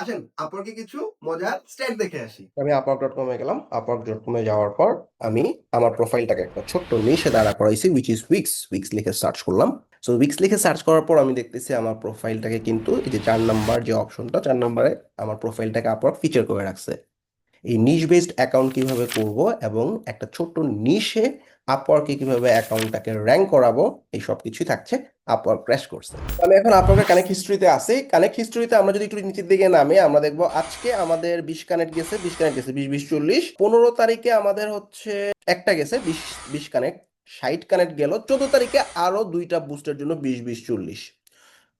আসেন আপনাকে কিছু মজার স্ট্যাট দেখে আসি। আমি আপওয়ার্ক কমে গেলাম। আপওয়ার্ক কমে যাওয়ার পর আমি আমার প্রোফাইলটাকে একটা ছোট্ট নিশে দাঁড়া করাইছি উইচ ইজ উইক্স উইক্স লিখে সার্চ করলাম। সো উইক্স লিখে সার্চ করার পর আমি দেখতেছি আমার প্রোফাইলটাকে কিন্তু এই যে চার নাম্বার যে অপশনটা চার নাম্বারে আমার প্রোফাইলটাকে আপওয়ার্ক ফিচার করে রাখছে। এই নিশ বেসড অ্যাকাউন্ট কীভাবে করব এবং একটা ছোট্ট নিশে আপওয়ার্কে কীভাবে অ্যাকাউন্টটাকে র্যাঙ্ক করাবো, এই সব কিছুই থাকছে আপওয়ার্ক ক্র্যাশ করছে আমি এখন আপওয়ার্কের কানেক্ট হিস্ট্রিতে আছি। কানেক্ট হিস্ট্রিতে আমরা যদি একটু নিচের দিকে নামে, আমরা দেখব আজকে আমাদের বিশ কানেক্ট গেছে, বিশ কানেক্ট গেছে, বিশ বিশ, চল্লিশ। পনেরো তারিখে আমাদের হচ্ছে একটা গেছে, বিশ বিশ কানেক্ট ষাট কানেক্ট গেল। চোদ্দ তারিখে আরও দুইটা বুস্টের জন্য বিশ বিশ, চল্লিশ।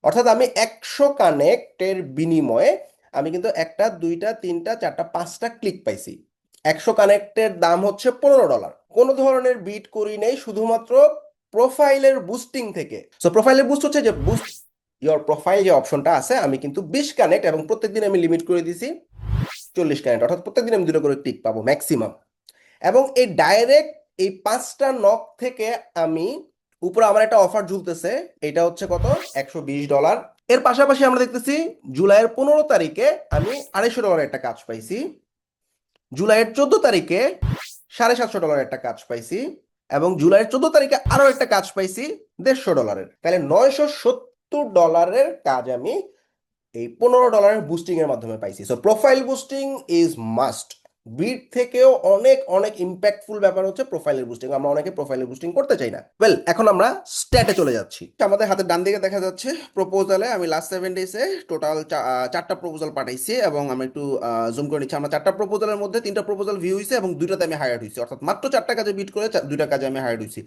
অর্থাৎ আমি একশো কানেক্টের বিনিময়ে আমি কিন্তু একটা, দুইটা, তিনটা, চারটা, পাঁচটা ক্লিক পাইছি। একশো কানেক্টের দাম হচ্ছে পনেরো ডলার কোনো ধরনের বিট করি নেই, শুধুমাত্র প্রোফাইলের বুস্টিং থেকে। সো প্রোফাইলের বুস্ট হচ্ছে যে বুস্ট ইয়োর প্রোফাইল যে অপশনটা আছে, আমি কিন্তু বিশ কানেক্ট এবং প্রত্যেকদিন আমি লিমিট করে দিছি চল্লিশ কানেক্ট অর্থাৎ প্রত্যেকদিন আমি দুটো করে ক্লিক পাবো ম্যাক্সিমাম এবং এই ডাইরেক্ট এই পাঁচটা নক থেকে আমি উপরে আমার একটা অফার ঝুলতেছে, এটা হচ্ছে কত? একশো বিশ ডলার এর পাশাপাশি আমরা দেখতেছি জুলাইয়ের পনেরো তারিখে আমি আড়াইশো ডলারের একটা কাজ পাইছি। জুলাইয়ের চোদ্দ তারিখে সাড়ে সাতশো ডলারের একটা কাজ পাইছি এবং জুলাইয়ের চোদ্দ তারিখে আরও একটা কাজ পাইছি দেড়শো ডলারের। তাহলে নয়শো সত্তর ডলারের কাজ আমি এই পনেরো ডলারের বুস্টিং এর মাধ্যমে পাইছি। So profile boosting is must bid থেকেও অনেক অনেক ইম্প্যাক্টফুল ব্যাপার হচ্ছে প্রোফাইলের বুস্টিং আমরা অনেকে প্রোফাইলের বুস্টিং করতে চাই না। ওয়েল এখন আমরা স্ট্যাটে চলে যাচ্ছি। আমাদের হাতে ডান দিকে দেখা যাচ্ছে প্রপোজালে আমি লাস্ট সেভেন ডেজে টোটাল চারটা প্রপোজাল পাঠাইছি এবং আমি একটু জুম করে নিচ্ছি। আমরা চারটা প্রপোজালের মধ্যে তিনটা প্রপোজাল ভিউ হয়েছে এবং দুইটাতে আমি হায়ার হয়েছি অর্থাৎ মাত্র চারটা কাজে বিট করে দুইটা কাজে আমি হায়ার হয়েছি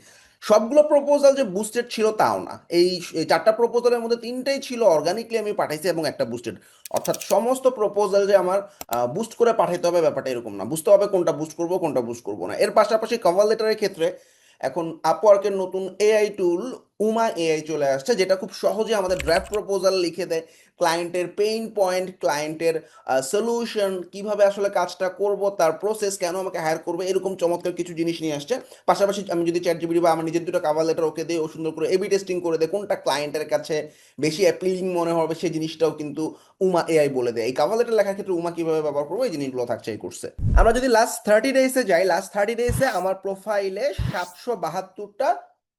সবগুলো প্রপোজাল যে বুস্টেড ছিল তাও না। এই চারটা প্রপোজালের মধ্যে তিনটাই ছিল অর্গানিকলি আমি পাঠাইছি এবং একটা বুস্টেড অর্থাৎ সমস্ত প্রপোজাল যে আমার বুস্ট করে পাঠাইতে হবে ব্যাপারটা এরকম না। বুঝতে হবে কোনটা বুস্ট করব, কোনটা বুস্ট করব না। এর পাশাপাশি কভার লেটারের ক্ষেত্রে এখন আপওয়ার্কের নতুন এআই টুল উমা এআই চলে আসছে, যেটা খুব সহজে আমাদের ড্রাফট প্রপোজাল লিখে দেয় ক্লায়েন্টের পেইন পয়েন্ট ক্লায়েন্টের সলিউশন কীভাবে আসলে কাজটা করব, তার প্রসেস কেন আমাকে হায়ার করবে, এরকম চমৎকার কিছু জিনিস নিয়ে আসছে। পাশাপাশি আমি যদি চ্যাট জিবিডি বা আমার নিজের দুটো কাভার লেটার ওকে দিই, ও সুন্দর করে এবি টেস্টিং করে দেয়, কোনটা ক্লায়েন্টের কাছে বেশি অ্যাপিলিং মনে হবে, সেই জিনিসটাও কিন্তু উমা এআই বলে দেয়। এই কাভার লেটার লেখার ক্ষেত্রে উমা কীভাবে ব্যবহার করব, এই জিনিসগুলো থাকছে এই কোর্সে আমরা যদি লাস্ট থার্টি ডেজে যাই লাস্ট থার্টি ডেজে আমার প্রোফাইলে সাতশো বাহাত্তরটা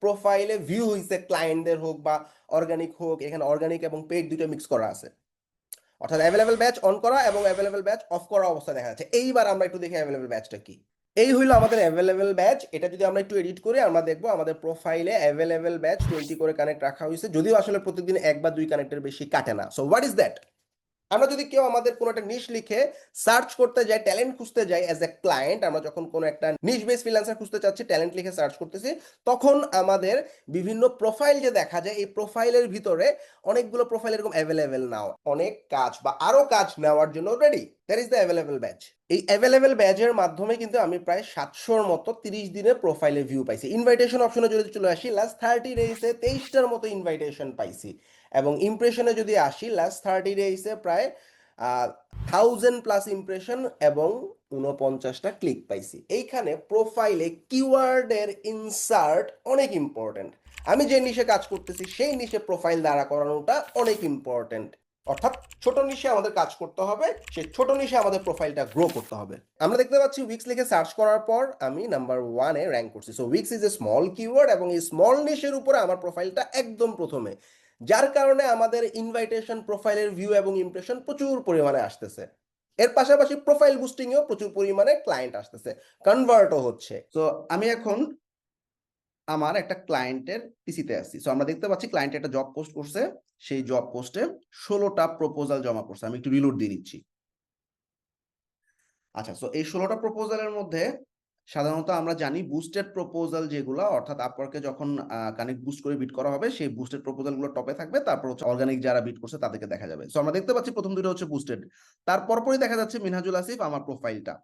প্রোফাইলে ভিউ হইছে ক্লায়েন্টদের হোক বা অর্গানিক হোক, এখানে অর্গানিক এবং পেড দুটো মিক্স করা আছে। অর্থাৎ অ্যাভেলেবেল ব্যাচ অন করা এবং অ্যাভেলেবেল ব্যাচ অফ করা অবস্থা দেখা যাচ্ছে। এইবার আমরা একটু দেখি অ্যাভেলেবেল ব্যাচটা কি। এই হইল আমাদের অ্যাভেলেবেল ব্যাচ এটা যদি আমরা একটু এডিট করি আমরা দেখব আমাদের প্রোফাইলে অ্যাভেলেবেল ব্যাচ টোয়েন্টি করে কানেক্ট রাখা হয়েছে যদিও আসলে প্রতিদিন এক বা দুই কানেক্টের বেশি কাটে না। সো হোয়াট ইজ দ্যাট আমরা যদি কেউ আমাদের কোনো একটা নিশ লিখে সার্চ করতে যাই ট্যালেন্ট খুঁজতে যাই অ্যাজ এ ক্লায়েন্ট আমরা যখন কোনো একটা নিশ বেস ফ্রিল্যান্সার খুঁজতে চাচ্ছি ট্যালেন্ট লিখে সার্চ করতেছি, তখন আমাদের বিভিন্ন প্রোফাইল যে দেখা যায়, এই প্রোফাইলের ভিতরে অনেকগুলো প্রোফাইল এরকম অ্যাভেলেবেল নাও অনেক কাজ বা আরও কাজ নেওয়ার জন্য ready that is the available badge এই অ্যাভেলেবেল ব্যাচের মাধ্যমে কিন্তু আমি প্রায় সাতশোর মতো তিরিশ দিনে প্রোফাইলে ভিউ পাইছি। ইনভাইটেশন অপশনে যদি চলে আসি লাস্ট থার্টি ডেইসে তেইশটার মতো ইনভাইটেশন পাইছি। এবং ইমপ্রেশনে যদি আসি লাস্ট থার্টি ডেইসে প্রায় থাউজেন্ড প্লাস ইমপ্রেশন এবং উনপঞ্চাশটা ক্লিক পাইছি। এইখানে প্রোফাইলে কিওয়ার্ডের ইনসার্ট অনেক ইম্পর্টেন্ট আমি যে নিশে কাজ করতেছি, সেই নিশে প্রোফাইল দাঁড়া করানোটা অনেক ইম্পর্টেন্ট অর্থাৎ ছোট নিশে আমাদের কাজ করতে হবে, সেই ছোট নিশে আমাদের প্রোফাইলটা গ্রো করতে হবে। আমরা দেখতে পাচ্ছি উইক্স লিখে সার্চ করার পর আমি নাম্বার ওয়ানে র্যাঙ্ক করছি। So Wix is a small keyword এবং এই স্মল নিশের উপরে আমার প্রোফাইলটা একদম প্রথমে। যার কারণে আমাদের ইনভাইটেশন প্রোফাইলের ভিউ এবং ইমপ্রেশন প্রচুর পরিমাণে আসতেছে। এর পাশাপাশি প্রোফাইল বুস্টিং এও প্রচুর পরিমাণে ক্লায়েন্ট আসতেছে। কনভার্টও হচ্ছে। তো আমি এখন আমার একটা ক্লায়েন্টের পিসিতে আসছি। সো আমরা দেখতে পাচ্ছি ক্লায়েন্ট একটা জব পোস্ট করছে। সেই জব পোস্টে ষোলোটা প্রপোজাল জমা করছে। আমি একটু রিলোড দিয়ে দিচ্ছি আচ্ছা সো এই ষোলোটা প্রপোজালের মধ্যে সাধারণত আমরা জানি বুস্টেড প্রপোজাল যেগুলো, অর্থাৎ আপওয়ার্কে যখন কানেক্ট বুস্ট করে বিট করা হবে, সেই বুস্টেড প্রপোজালগুলো টপে থাকবে। তারপর হচ্ছে অর্গানিক যারা বিট করছে তাদেরকে দেখা যাবে। সো আমরা দেখতে পাচ্ছি প্রথম দুটো হচ্ছে বুস্টেড তারপর পরই দেখা যাচ্ছে মিনহাজুল আসিফ আমার প্রোফাইলটা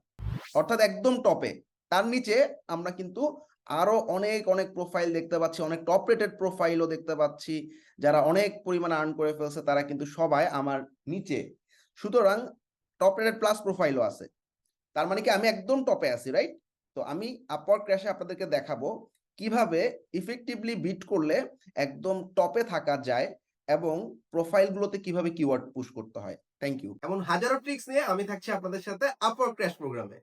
অর্থাৎ একদম টপে তার নিচে আমরা কিন্তু আরও অনেক অনেক প্রোফাইল দেখতে পাচ্ছি, অনেক টপ রেটেড প্রোফাইলও দেখতে পাচ্ছি, যারা অনেক পরিমাণে আর্ন করে ফেলছে, তারা কিন্তু সবাই আমার নিচে। সুতরাং টপ রেটেড প্লাস প্রোফাইলও আছে। তার মানে কি আমি একদম টপে আছি রাইট তো আমি আপওয়ার্ক ক্র্যাশে আপনাদেরকে দেখাবো কীভাবে ইফেক্টিভলি বিট করলে একদম টপে থাকা যায় এবং প্রোফাইলগুলোতে কীভাবে কিওয়ার্ড পুশ করতে হয়। থ্যাংক ইউ এমন হাজারো ট্রিক্স নিয়ে আমি থাকছি আপনাদের সাথে আপওয়ার্ক ক্র্যাশ প্রোগ্রামে